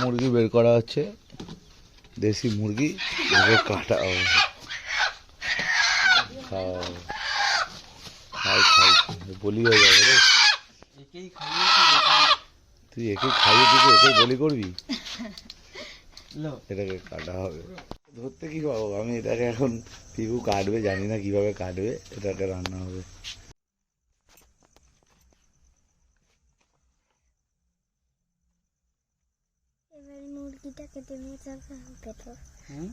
মুরগি বের করা হচ্ছে। দেশি মুরগি কাটা হবে। খাই খাই বলি হয়ে যাবে রে। তুই একে খাইয়ে দিবি একে বলি করবি? এটাকে কাটা হবে। ধরতে কি পাবো? আমি এটাকে এখন পিকু কাটবে জানি না কীভাবে কাটবে এটাকে রান্না হবে এবার মুরগিটাকে নিয়ে যাবে হবে তো। হুম?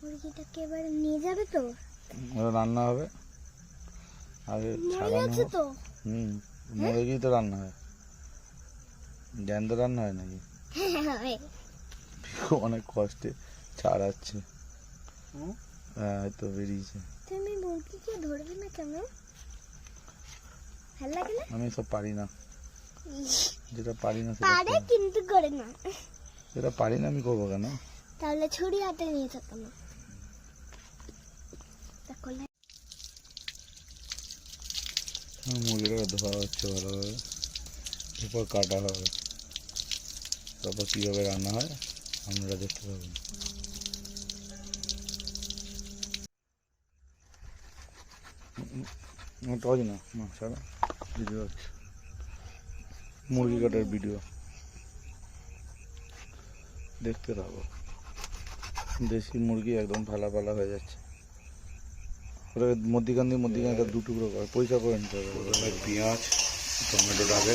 মুরগিটাকে এবার নিয়ে যাবে তো? ওটা রান্না হবে। আগে ছাড়ানো তো? হুম মরে গিয়ে তো রান্না হয়। জ্যান্ত রান্না হয় নাকি? অনেক কষ্টে ছাড়াচ্ছে। হ্যাঁ তো বেরিয়েছে। তুমি মুরগিকে ধরবে না কেন? ভালো লাগে না? আমি সব পারি না। যেটা পারি না সেটা পারে কিন্তু করে না। যেটা পারি না আমি করব কেন? তাহলে ছুরি হাতে নিয়ে না তাহলে হ্যাঁ, মুরগিটাকে ধোয়া হচ্ছে ভালোভাবে। এরপর কাটা হবে। তারপর কীভাবে রান্না হয় আমরা দেখতে পাবেন টজ না মা সারা ভিডিও হচ্ছে। মুরগি কাটার ভিডিও। দেখতে থাকো দেশি মুরগি একদম ফালা ফালা হয়ে যাচ্ছে। ওটাকে মধ্যিখান দিয়ে মধ্যিখানে একটা দু করে, পয়সা করে নিতে হবে। পেঁয়াজ টমেটোটাকে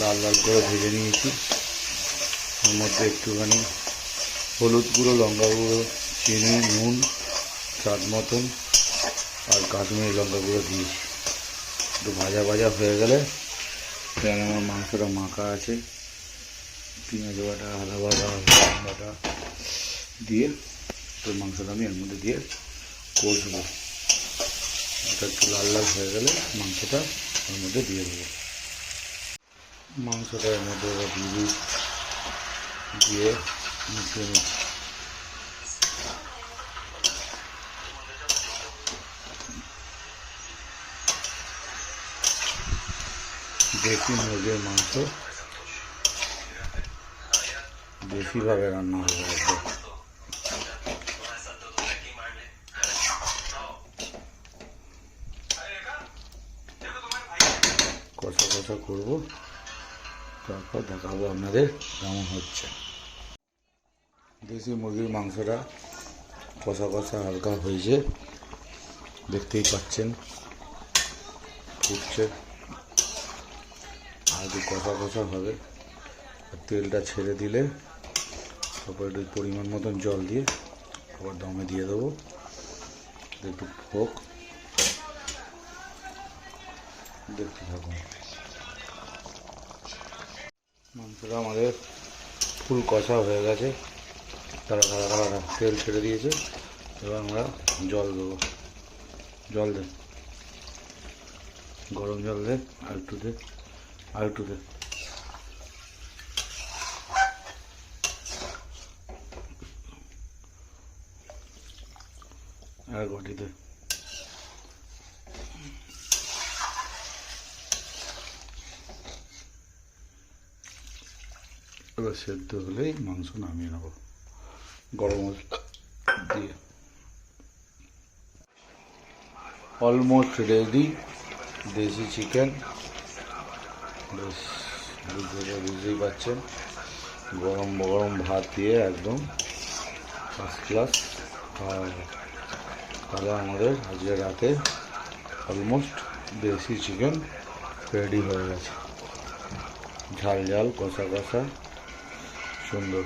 লাল লাল করে ভেজে নিয়েছি। এর মধ্যে একটুখানি হলুদ গুঁড়ো, লঙ্কা গুঁড়ো, চিনি, নুন, স্বাদ মতন আর কাশ্মীরি লঙ্কা গুঁড়ো দিয়েছি। একটু ভাজা ভাজা হয়ে গেলে, এখানে আমার মাংসটা মাখা আছে। পেঁয়াজ বাটা, আদা বাটা বাটা দিয়ে তো মাংসটা আমি এর মধ্যে দিয়ে কষবো এটা একটু লাল লাল হয়ে গেলে মাংসটা ওর মধ্যে দিয়ে দেবো। মাংসটা এর মধ্যে দিয়ে দিয়ে মিশিয়ে দেশি মুরগির মাংস দেশিভাবে রান্না হয়ে একদম কষা কষা করব। তারপর দেখাবো আপনাদের কেমন হচ্ছে। দেশি মুরগির মাংসটা কষা কষা হালকা হয়েছে। দেখতেই পাচ্ছেন, ফুটছে। আর একটু কষা কষা হবে। তেলটা ছেড়ে দিলে তারপর একটু পরিমাণ মতন জল দিয়ে আবার দমে দিয়ে দেবো। একটু হোক। দেখতে থাকুন। মাংসটা আমাদের ফুল কষা হয়ে গেছে। তারা তারা তারা তেল ছেড়ে দিয়েছে। এবার আমরা জল দেবো। জল দে। গরম জল দে। আর একটু দে। আর একটু দে। আর ঘটি এবার সেদ্ধ হলেই মাংস নামিয়ে নেব। গরম দিয়ে। অলমোস্ট রেডি দেশি চিকেন বেশ বুঝতে বুঝতেই পারছেন। গরম গরম ভাত দিয়ে একদম ফার্স্ট ক্লাস খাওয়া তাহলে আমাদের আজকে রাতে অলমোস্ট দেশি চিকেন রেডি হয়ে গেছে। ঝাল ঝাল, কষা কষা, সুন্দর।